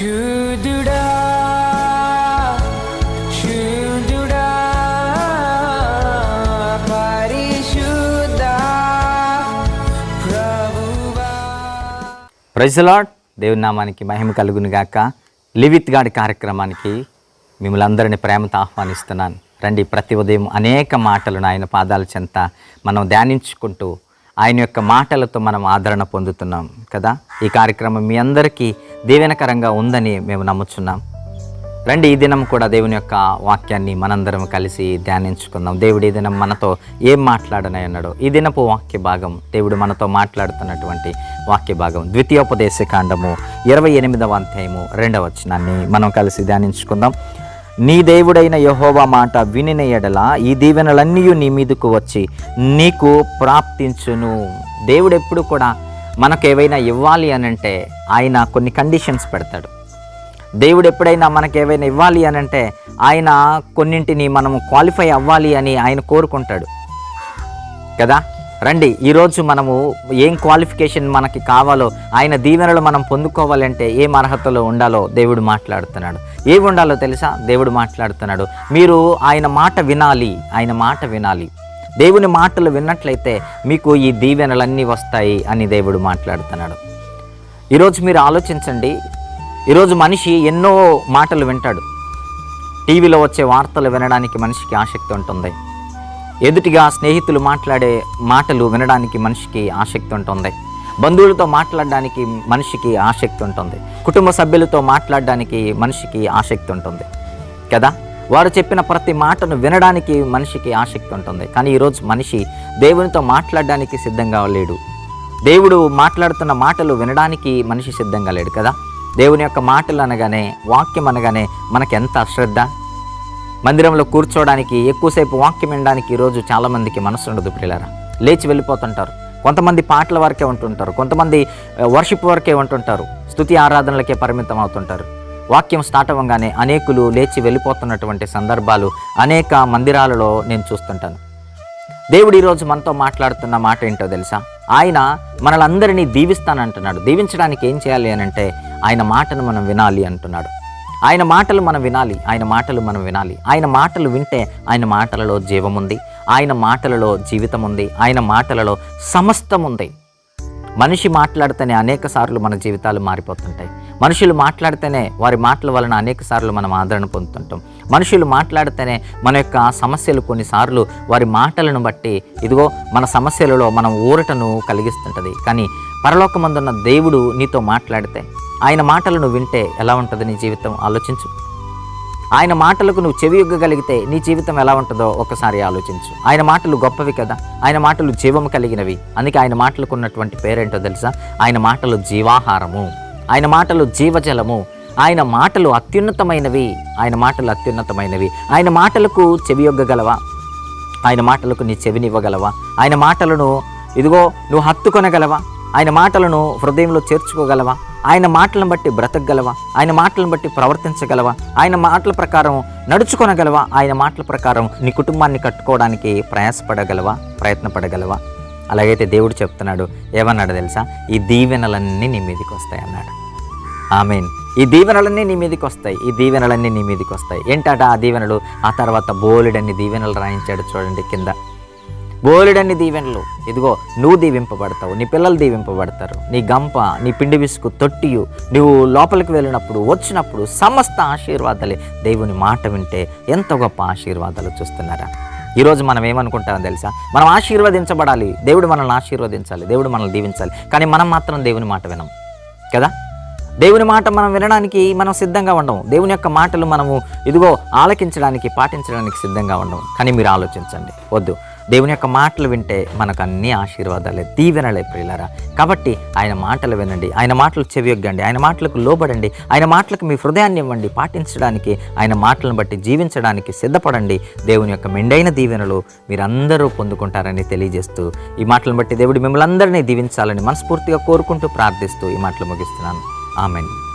శుద్ధుడా శుద్ధుడా పరిశుద్ధ ప్రభువా. దేవుని నామానికి మహిమ కలుగును గాక. లివిత్ గాడి కార్యక్రమానికి మిమ్మల్ని అందరిని ప్రేమతో ఆహ్వానిస్తున్నాను. రండి ప్రతి ఉదయం అనేక మాటలను ఆయన పాదాల చెంత మనం ధ్యానించుకుంటూ ఆయన యొక్క మాటలతో మనం ఆదరణ పొందుతున్నాం కదా. ఈ కార్యక్రమం మీ అందరికీ దీవెనకరంగా ఉందని మేము నమ్ముచున్నాం. రండి ఈ దినం కూడా దేవుని యొక్క వాక్యాన్ని మనందరం కలిసి ధ్యానించుకుందాం. దేవుడు ఈ దినం మనతో ఏం మాట్లాడనాయన్నాడో. ఈ దినపు వాక్య భాగం దేవుడు మనతో మాట్లాడుతున్నటువంటి వాక్య భాగం ద్వితీయోపదేశ కాండము ఇరవై ఎనిమిదవ అధ్యాయము రెండవ వచనాన్ని మనం కలిసి ధ్యానించుకుందాం. నీ దేవుడైన యహోవా మాట వినిన ఎడల ఈ దీవెనలన్నీ నీ మీదకు వచ్చి నీకు ప్రాప్తించును. దేవుడు ఎప్పుడు కూడా మనకు ఏవైనా ఇవ్వాలి అని అంటే ఆయన కొన్ని కండిషన్స్ పెడతాడు. దేవుడు ఎప్పుడైనా మనకు ఏవైనా ఇవ్వాలి అని అంటే ఆయన కొన్నింటిని మనము క్వాలిఫై అవ్వాలి అని ఆయన కోరుకుంటాడు. కదా? రండి ఈరోజు మనము ఏం క్వాలిఫికేషన్ మనకి కావాలో ఆయన దీవెనలు మనం పొందుకోవాలంటే ఏం అర్హతలో ఉండాలో దేవుడు మాట్లాడుతున్నాడు. ఏమి ఉండాలో తెలుసా? దేవుడు మాట్లాడుతున్నాడు. మీరు ఆయన మాట వినాలి ఆయన మాట వినాలి. దేవుని మాటలు విన్నట్లయితే మీకు ఈ దీవెనలన్నీ వస్తాయి అని దేవుడు మాట్లాడుతున్నాడు. ఈరోజు మీరు ఆలోచించండి. ఈరోజు మనిషి ఎన్నో మాటలు వింటాడు. టీవీలో వచ్చే వార్తలు వినడానికి మనిషికి ఆసక్తి ఉంటుంది. ఎదుటిగా స్నేహితులు మాట్లాడే మాటలు వినడానికి మనిషికి ఆసక్తి ఉంటుంది. బంధువులతో మాట్లాడడానికి మనిషికి ఆసక్తి ఉంటుంది. కుటుంబ సభ్యులతో మాట్లాడడానికి మనిషికి ఆసక్తి ఉంటుంది. కదా? వారు చెప్పిన ప్రతి మాటను వినడానికి మనిషికి ఆసక్తి ఉంటుంది. కానీ ఈరోజు మనిషి దేవునితో మాట్లాడడానికి సిద్ధంగా లేడు. దేవుడు మాట్లాడుతున్న మాటలు వినడానికి మనిషి సిద్ధంగా లేడు కదా? దేవుని యొక్క మాటలు అనగానే వాక్యం అనగానే మనకి ఎంత అశ్రద్ధ మందిరంలో కూర్చోవడానికి ఎక్కువసేపు వాక్యం వినడానికి ఈరోజు చాలామందికి మనసు ఉండదు పిల్లరా లేచి వెళ్ళిపోతుంటారు. కొంతమంది పాటల వరకే ఉంటుంటారు. కొంతమంది వర్షిప్ వరకే ఉంటుంటారు. స్తుతి ఆరాధనలకే పరిమితం అవుతుంటారు. వాక్యం స్టార్ట్ అవ్వగానే అనేకులు లేచి వెళ్ళిపోతున్నటువంటి సందర్భాలు అనేక మందిరాలలో నేను చూస్తుంటాను. దేవుడు ఈరోజు మనతో మాట్లాడుతున్న మాట ఏంటో తెలుసా? ఆయన మనలందరినీ దీవిస్తానంటున్నాడు. దీవించడానికి ఏం చేయాలి అని అంటే ఆయన మాటను మనం వినాలి అంటున్నాడు. ఆయన మాటలు మనం వినాలి ఆయన మాటలు మనం వినాలి. ఆయన మాటలు వింటే ఆయన మాటలలో జీవం ఉంది ఆయన మాటలలో జీవితం ఉంది ఆయన మాటలలో సమస్తం ఉంది. మనిషి మాట్లాడితేనే అనేక సార్లు మన జీవితాలు మారిపోతుంటాయి. మనుషులు మాట్లాడితేనే వారి మాటల వలన అనేక సార్లు మనం ఆదరణ పొందుతుంటాం. మనుషులు మాట్లాడితేనే మన యొక్క సమస్యలు కొన్నిసార్లు వారి మాటలను బట్టి ఇదిగో మన సమస్యలలో మనం ఊరటను కలిగిస్తుంటుంది. కానీ పరలోకమందున్న దేవుడు నీతో మాట్లాడితే ఆయన మాటలను వింటే ఎలా ఉంటుంది నీ జీవితం? ఆలోచించు. ఆయన మాటలకు నువ్వు చెవియొగ్గగలిగితే నీ జీవితం ఎలా ఉంటుందో ఒకసారి ఆలోచించు. ఆయన మాటలు గొప్పవి కదా. ఆయన మాటలు జీవం కలిగినవి. అందుకే ఆయన మాటలకు ఉన్నటువంటి పేరేంటో తెలుసా? ఆయన మాటలు జీవాహారము. ఆయన మాటలు జీవజలము. ఆయన మాటలు అత్యున్నతమైనవి. ఆయన మాటలు అత్యున్నతమైనవి. ఆయన మాటలకు చెవియొగ్గగలవా ఆయన మాటలకు నీ చెవినివ్వగలవా ఆయన మాటలను ఇదిగో నువ్వు హత్తుకొనగలవా? ఆయన మాటలను హృదయంలో చేర్చుకోగలవా? ఆయన మాటలను బట్టి బ్రతకగలవా? ఆయన మాటలను బట్టి ప్రవర్తించగలవా? ఆయన మాటల ప్రకారం నడుచుకొనగలవా? ఆయన మాటల ప్రకారం నీ కుటుంబాన్ని కట్టుకోవడానికి ప్రయాసపడగలవా? ప్రయత్నపడగలవా? అలాగైతే దేవుడు చెప్తున్నాడు ఏమన్నాడు తెలుసా? ఈ దీవెనలన్నీ నీ మీదకి వస్తాయి అన్నాడు. ఆమెన్. ఈ దీవెనలన్నీ నీ మీదకి వస్తాయి. ఈ దీవెనలన్నీ నీ మీదకి వస్తాయి. ఏంటట ఆ దీవెనలు? ఆ తర్వాత బోలెడన్ని దీవెనలు రాయించాడు చూడండి కింద. బోలెడన్ని దీవెనలు. ఇదిగో నువ్వు దీవింపబడతావు నీ పిల్లలు దీవింపబడతారు. నీ గంప నీ పిండి విసుకు తొట్టియు నువ్వు లోపలికి వెళ్ళినప్పుడు వచ్చినప్పుడు సమస్త ఆశీర్వాదాలే దేవుని మాట వింటే ఎంత గొప్ప ఆశీర్వాదాలు చూస్తున్నారా? ఈరోజు మనం ఏమనుకుంటామో తెలుసా? మనం ఆశీర్వదించబడాలి. దేవుడు మనల్ని ఆశీర్వదించాలి. దేవుడు మనల్ని దీవించాలి. కానీ మనం మాత్రం దేవుని మాట వినం. కదా? దేవుని మాట మనం వినడానికి మనం సిద్ధంగా ఉండము దేవుని యొక్క మాటలు మనము ఇదిగో ఆలకించడానికి పాటించడానికి సిద్ధంగా ఉండము కానీ మీరు ఆలోచించండి. వద్దు. దేవుని యొక్క మాటలు వింటే మనకు అన్ని ఆశీర్వాదాలే దీవెనలే ప్రియులారా. కాబట్టి ఆయన మాటలు వినండి ఆయన మాటలు చెవియొగ్గండి ఆయన మాటలకు లోబడండి ఆయన మాటలకు మీ హృదయాన్ని ఇవ్వండి పాటించడానికి ఆయన మాటలను బట్టి జీవించడానికి సిద్ధపడండి. దేవుని యొక్క మెండైన దీవెనలు మీరందరూ పొందుకుంటారని తెలియజేస్తూ ఈ మాటలను బట్టి దేవుడు మిమ్మల్ని అందరినీ దీవించాలని మనస్ఫూర్తిగా కోరుకుంటూ ప్రార్థిస్తూ ఈ మాటలు ముగిస్తున్నాను. ఆమెన్.